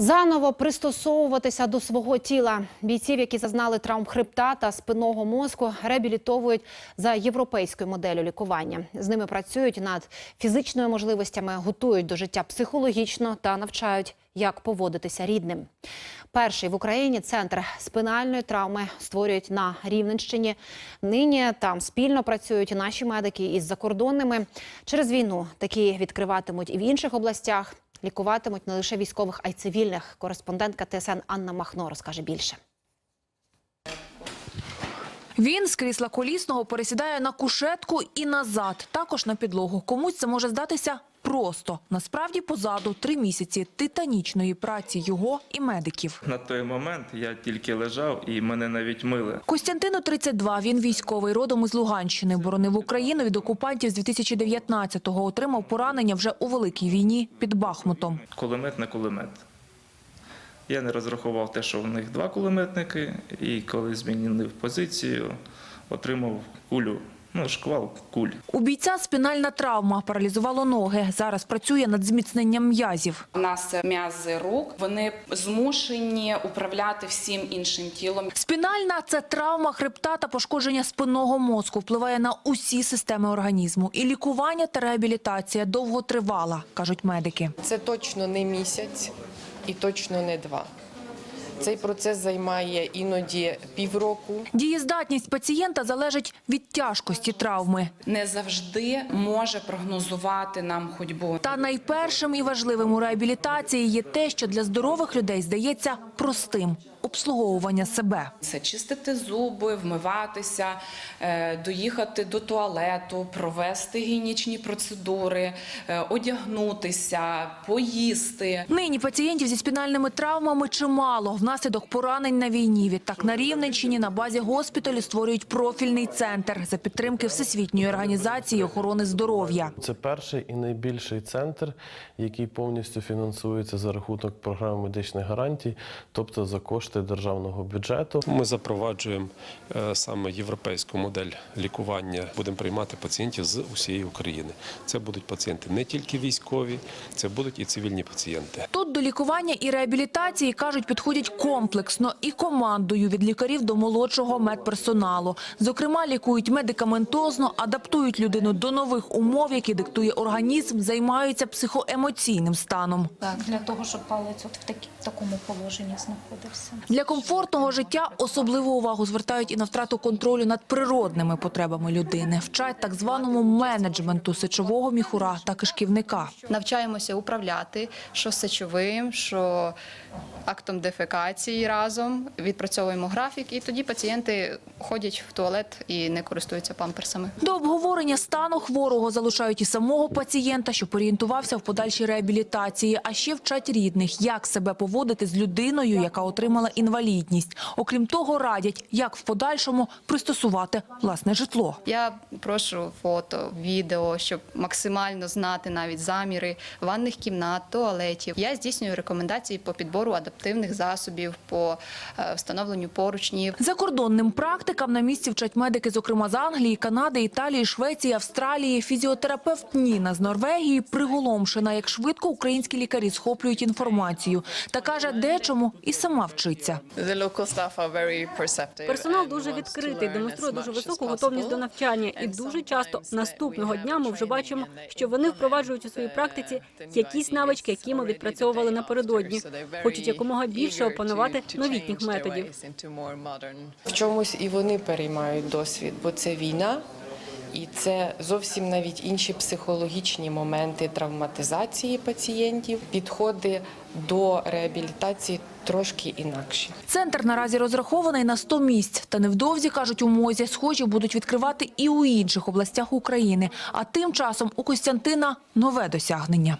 Заново пристосовуватися до свого тіла. Бійців, які зазнали травм хребта та спинного мозку, реабілітовують за європейською моделлю лікування. З ними працюють над фізичними можливостями, готують до життя психологічно та навчають, як поводитися рідним. Перший в Україні центр спинальної травми створюють на Рівненщині. Нині там спільно працюють наші медики із закордонними. Через війну такі відкриватимуть і в інших областях. Лікуватимуть не лише військових, а й цивільних. Кореспондентка ТСН Анна Махно розкаже більше. Він з крісла колісного пересідає на кушетку і назад, також на підлогу. Комусь це може здатися просто. Насправді позаду три місяці титанічної праці його і медиків. На той момент я тільки лежав і мене навіть мили. Костянтину 32, він військовий, родом із Луганщини. Боронив Україну від окупантів з 2019-го. Отримав поранення вже у Великій війні під Бахмутом. Кулемет на кулемет. Я не розрахував те, що в них два кулеметники, і коли змінив позицію, отримав кулю, ну, шквал куль. У бійця спінальна травма, паралізувало ноги. Зараз працює над зміцненням м'язів. У нас м'язи рук, вони змушені управляти всім іншим тілом. Спінальна – це травма хребта та пошкодження спинного мозку. Впливає на усі системи організму. І лікування та реабілітація довго тривала, кажуть медики. Це точно не місяць і точно не два. Цей процес займає іноді півроку. Дієздатність пацієнта залежить від тяжкості травми. Не завжди може прогнозувати нам ходьбу. Та найпершим і важливим у реабілітації є те, що для здорових людей здається простим – обслуговування себе. Це чистити зуби, вмиватися, е, доїхати до туалету, провести гігієнічні процедури, е, одягнутися, поїсти. Нині пацієнтів зі спінальними травмами чимало внаслідок поранень на війні. Відтак на Рівненщині на базі госпіталю створюють профільний центр за підтримки Всесвітньої організації охорони здоров'я. Це перший і найбільший центр, який повністю фінансується за рахунок програми медичних гарантій, тобто за кошти державного бюджету. Ми запроваджуємо е, саме європейську модель лікування. Будемо приймати пацієнтів з усієї України. Це будуть пацієнти не тільки військові, це будуть і цивільні пацієнти. Тут до лікування і реабілітації, кажуть, підходять комплексно і командою від лікарів до молодшого медперсоналу. Зокрема, лікують медикаментозно, адаптують людину до нових умов, які диктує організм, займаються психоемоційним станом. Так, для того, щоб палець от в такі, такому положенні знаходився. Для комфортного життя особливу увагу звертають і на втрату контролю над природними потребами людини. Вчать так званому менеджменту сечового міхура та кишківника. навчаємося управляти що сечовим, що актом дефекації разом. Відпрацьовуємо графік, і тоді пацієнти ходять в туалет і не користуються памперсами. До обговорення стану хворого залучають і самого пацієнта, щоб орієнтувався в подальшій реабілітації, а ще вчать рідних, як себе поводити з людиною, яка отримала інвалідність. Окрім того, радять, як в подальшому пристосувати власне житло. Я прошу фото, відео, щоб максимально знати навіть заміри ванних кімнат, туалетів. Я здійснюю рекомендації по підбору адаптивних засобів, по е, встановленню поручнів. Закордонним практикам на місці вчать медики, зокрема з Англії, Канади, Італії, Швеції, Австралії. Фізіотерапевт Ніна з Норвегії приголомшена, як швидко українські лікарі схоплюють інформацію. Та каже, дечому і сама вчиться. Персонал дуже відкритий, демонструє дуже високу готовність до навчання, і дуже часто наступного дня ми вже бачимо, що вони впроваджують у своїй практиці якісь навички, які ми відпрацьовували напередодні. Хочуть якомога більше опанувати новітніх методів. В чомусь і вони переймають досвід, бо це війна. І це зовсім навіть інші психологічні моменти травматизації пацієнтів, підходи до реабілітації трошки інакші. Центр наразі розрахований на 100 місць. Та невдовзі, кажуть у МОЗі, схожі будуть відкривати і у інших областях України. А тим часом у Костянтина нове досягнення.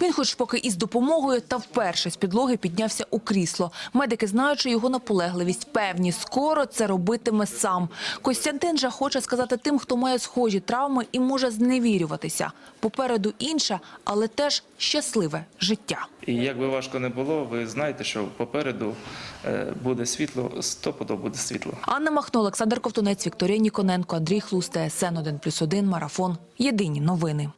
Він хоч поки із допомогою та вперше з підлоги піднявся у крісло. Медики, знаючи його наполегливість, певні, скоро це робитиме сам. Костянтин же хоче сказати тим, хто має схожі травми і може зневірюватися. Попереду інше, але теж щасливе життя. І як би важко не було, ви знаєте, що попереду е, буде світло, стопудово буде світло. Анна Махно, Олександр Ковтунець, Вікторія Ніконенко, Андрій Хлусте, СН 1+,1, Марафон. Єдині новини.